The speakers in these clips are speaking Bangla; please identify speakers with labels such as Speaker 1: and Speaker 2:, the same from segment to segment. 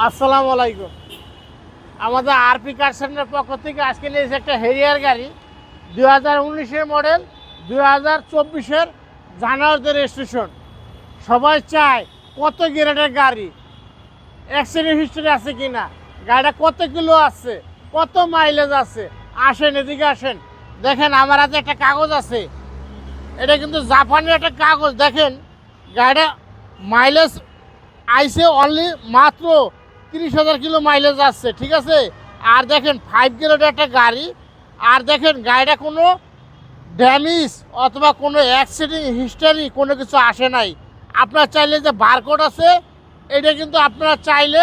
Speaker 1: আসসালামু আলাইকুম। আমাদের আরপি কার সেন্টার পক্ষ থেকে আজকে নিয়েছে একটা হেরিয়ার গাড়ি। দুই হাজার উনিশের মডেল, দুই হাজার চব্বিশের জানুয়ারিতে রেজিস্ট্রেশন সবাই চায় কত গ্রেডের গাড়ি অ্যাক্সিডেন্ট হিস্ট্রি আছে কি না গাড়িটা কত কিলো আছে, কত মাইলেজ আছে। আসেন, এদিকে আসেন। দেখেন, আমার হাতে একটা কাগজ আছে। এটা কিন্তু জাপানের একটা কাগজ। দেখেন, গাড়িটা মাইলেজ আইসে অনলি মাত্র তিরিশ হাজার কিলো মাইলেজ আসছে, ঠিক আছে? আর দেখেন ফাইভ গ্রেডের একটা গাড়ি, আর দেখেন গাড়িটা কোনো ড্যামেজ অথবা কোনো অ্যাক্সিডেন্ট হিস্টোরি কোনো কিছু আসে নাই। আপনার চাইলে যে বারকোড আছে, এটা কিন্তু আপনারা চাইলে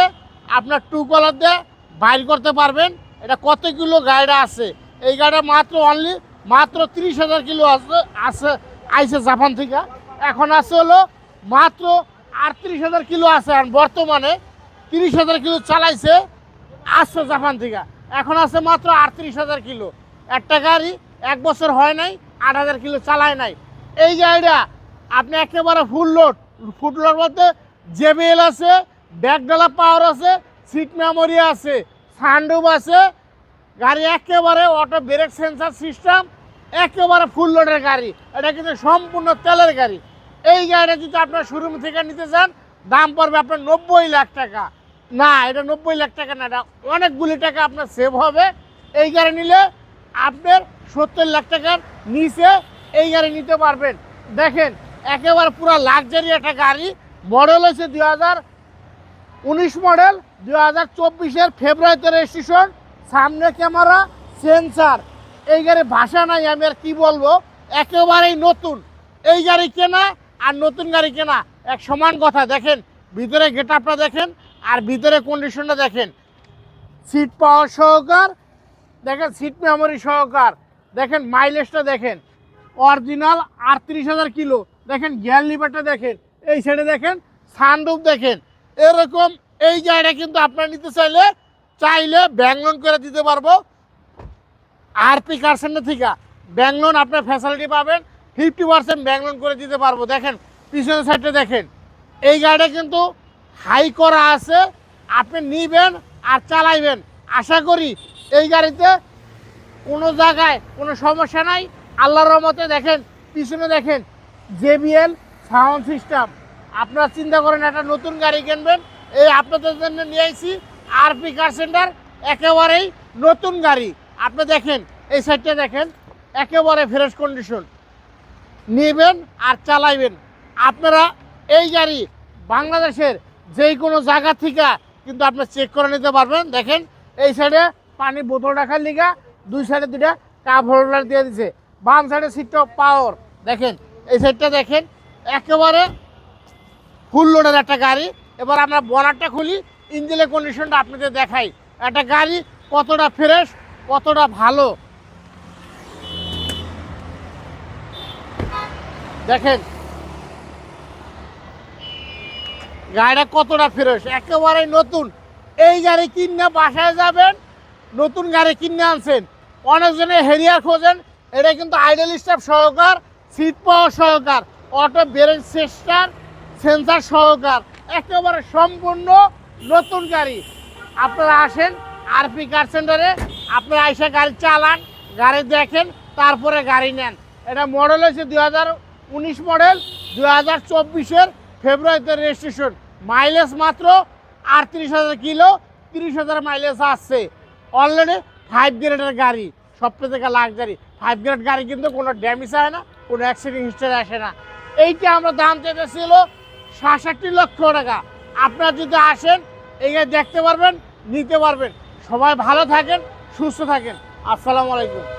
Speaker 1: আপনার টু কলার দিয়ে বাইর করতে পারবেন। এটা কত কিলো গাড়িটা আছে? এই গাড়িটা মাত্র অনলি মাত্র তিরিশ হাজার কিলো আছে আছে আইসে জাপান থেকে। এখন আছে হলো মাত্র আটত্রিশ হাজার কিলো আছে। বর্তমানে তিরিশ হাজার কিলো চালাইছে আসছে জাপান থেকে। এখন আছে মাত্র আটত্রিশ হাজার কিলো। একটা গাড়ি এক বছর হয় নাই, আট হাজার কিলো চালায় নাই। এই গাড়িটা আপনি একেবারে ফুল লোড ফুল লোড বলতে জেবিএল আছে ব্যাকডালা পাওয়ার আছে সিট মেমোরি আছে সানরুফ আছে। গাড়ি একেবারে অটো ব্রেক সেন্সার সিস্টেম একেবারে ফুল লোডের গাড়ি। এটা কিন্তু সম্পূর্ণ তেলের গাড়ি। এই গাড়িটা যদি আপনার শোরুম থেকে নিতে চান, দাম পড়বে আপনার নব্বই লাখ টাকা। না, এটা নব্বই লাখ টাকা না, এটা অনেকগুলি টাকা আপনার সেভ হবে। এই গাড়ি নিলে আপনার সত্তর লাখ টাকার নিচে এই গাড়ি নিতে পারবেন। দেখেন, একেবারে পুরো লাক্সারি একটা গাড়ি মডেল হচ্ছে দুই হাজার উনিশ মডেল দুই হাজার চব্বিশের ফেব্রুয়ারিতে রেজিস্ট্রেশন সামনে ক্যামেরা সেন্সার এই গাড়ি ভাষা নাই, আমি আর কি বলব? একেবারেই নতুন। এই গাড়ি কেনা আর নতুন গাড়ি কেনা এক সমান কথা। দেখেন, ভিতরে গেট আপটা দেখেন আর ভিতরে কন্ডিশনটা দেখেন। সিট পাওয়ার সহকার, দেখেন সিট মেমোরি সহকার, দেখেন মাইলেজটা দেখেন। অরিজিনাল আটত্রিশ হাজার কিলো, দেখেন গিয়ার লিভারটা দেখেন। এই সাইডে দেখেন সানরুফ দেখেন। এরকম এই গাড়িটা কিন্তু আপনার নিতে চাইলে চাইলে ব্যাংক লোন করে দিতে পারব। আরপি কার সেন্টার থেকে ব্যাংক লোন আপনার ফ্যাসিলিটি পাবেন ফিফটি পার্সেন্ট ব্যাংক লোন করে দিতে পারব। দেখেন, পিছনের সাইডে দেখেন। এই গাড়িটা কিন্তু হাই করা আছে, আপনি নিবেন আর চালাইবেন। আশা করি এই গাড়িতে কোনো জায়গায় কোনো সমস্যা নাই। আল্লাহর রহমতে দেখেন, পিছনে দেখেন, জেবিএল সাউন্ড সিস্টেম। আপনারা চিন্তা করেন, একটা নতুন গাড়ি কিনবেন। এই আপনাদের জন্য নিয়ে আইছি, আরপি কার সেন্টার, একেবারেই নতুন গাড়ি। আপনি দেখেন, এই সাইডটা দেখেন, একেবারে ফ্রেশ কন্ডিশন নেবেন আর চালাইবেন। আপনারা এই গাড়ি বাংলাদেশের যেই কোনো জায়গা থেকে কিন্তু আপনি চেক করে নিতে পারবেন। দেখেন, এই সাইডে পানি বোতল রাখার লিগা, দুই সাইডে দুইটা কাপ হোল্ডার দিয়ে দিছে। বাম সাইডে সিটটা পাওয়ার দেখেন, এই সাইডটা দেখেন, একেবারে ফুল লোডের একটা গাড়ি। এবার আমরা বনারটা খুলি ইঞ্জিনের কন্ডিশনটা আপনাদের দেখাই। একটা গাড়ি কতটা ফ্রেশ কতটা ভালো। দেখেন গাড়িটা কতটা ফ্রেশ একেবারে নতুন। এই গাড়ি কিনে বাসায় যাবেন, নতুন গাড়ি কিনে আনছেন। অনেকজনে হেরিয়ার খোঁজেন, এটা কিন্তু আইডল স্টাফ সহকার, সিট পাওয়ার সহকার, অটো ব্রেক সিস্টার সেন্সার সহকার। একেবারে সম্পূর্ণ নতুন গাড়ি। আপনারা আসেন আরপি কার সেন্টারে আপনারা এসে গাড়ি চালান, গাড়ি দেখেন, তারপরে গাড়ি নেন। এটা মডেল হয়েছে দুই হাজার উনিশ মডেল দুই হাজার চব্বিশের ফেব্রুয়ারিতে রেজিস্ট্রেশন মাইলেজ মাত্র আটত্রিশ হাজার কিলো, তিরিশ হাজার মাইলেজ আসছে। অলরেডি ফাইভ গ্রেডের গাড়ি, সবচেয়ে থেকে লাক্সারি ফাইভ গ্রেড গাড়ি কিন্তু কোনো ড্যামেজ হয় না, কোনো অ্যাক্সিডেন্ট হিস্ট্রি আসে না। এইটা আমরা দাম চেয়েছিল সাতষট্টি লক্ষ টাকা। আপনারা যদি আসেন এই দেখতে পারবেন, নিতে পারবেন। সবাই ভালো থাকেন, সুস্থ থাকেন। আসসালামু আলাইকুম।